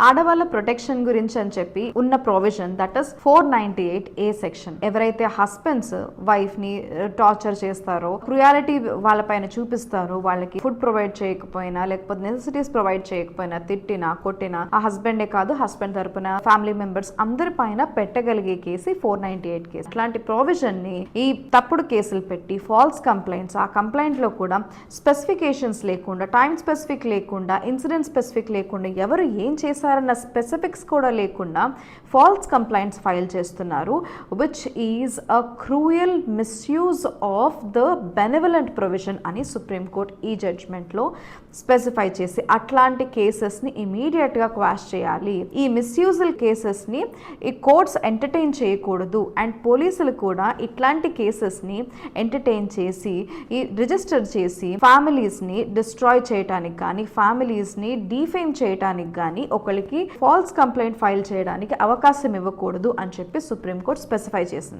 ఆడవాళ్ళ ప్రొటెక్షన్ గురించి అని చెప్పి ఉన్న provision that is four ninety eight A section ఎవరైతే హస్బెండ్స్ వైఫ్ని uh, టార్చర్ చేస్తారో క్రుయాలిటీ వాళ్ళపైన చూపిస్తారో వాళ్ళకి ఫుడ్ ప్రొవైడ్ చేయకపోయినా లేకపోతే నెసెసిటీస్ ప్రొవైడ్ చేయకపోయినా తిట్టినా కొట్టినా ఆ హస్బెండే కాదు హస్బెండ్ తరపున ఫ్యామిలీ మెంబర్స్ అందరి పైన పెట్టగలిగే case four ninety eight case. అట్లాంటి ప్రొవిజన్ని ఈ తప్పుడు కేసులు పెట్టి ఫాల్స్ కంప్లైంట్స్ ఆ కంప్లైంట్లో కూడా స్పెసిఫికేషన్స్ లేకుండా టైం స్పెసిఫిక్ లేకుండా ఇన్సిడెంట్ స్పెసిఫిక్ లేకుండా ఎవరు ఏం చేశారన్న స్పెసిఫిక్స్ కూడా లేకుండా ఫాల్స్ కంప్లైంట్స్ ఫైల్ చేస్తున్నారు which is a cruel misuse of the benevolent provision అని సుప్రీంకోర్టు ఈ జడ్జ్మెంట్లో స్పెసిఫై చేసి అట్లాంటి కేసెస్ని ఇమీడియట్గా క్వాష్ చేయాలి. ఈ మిస్యూజల్ కేసెస్ని ఈ కోర్ట్స్ ఎంటర్టైన్ చేయకూడదు అండ్ పోలీసులు కూడా ఇట్లాంటి కేసెస్ని ఎంటర్టైన్ చేసి ఈ రిజిస్టర్ చేసి ఫ్యామిలీస్ని డిస్ట్రాయ్ చేయటానికి కానీ ఫ్యామిలీస్ని డీఫేమ్ చేయటానికి కానీ ఒకరికి ఫాల్స్ కంప్లైంట్ ఫైల్ చేయడానికి అవకాశం ఇవ్వకూడదు అని చెప్పి సుప్రీంకోర్టు స్పెసిఫై చేసింది.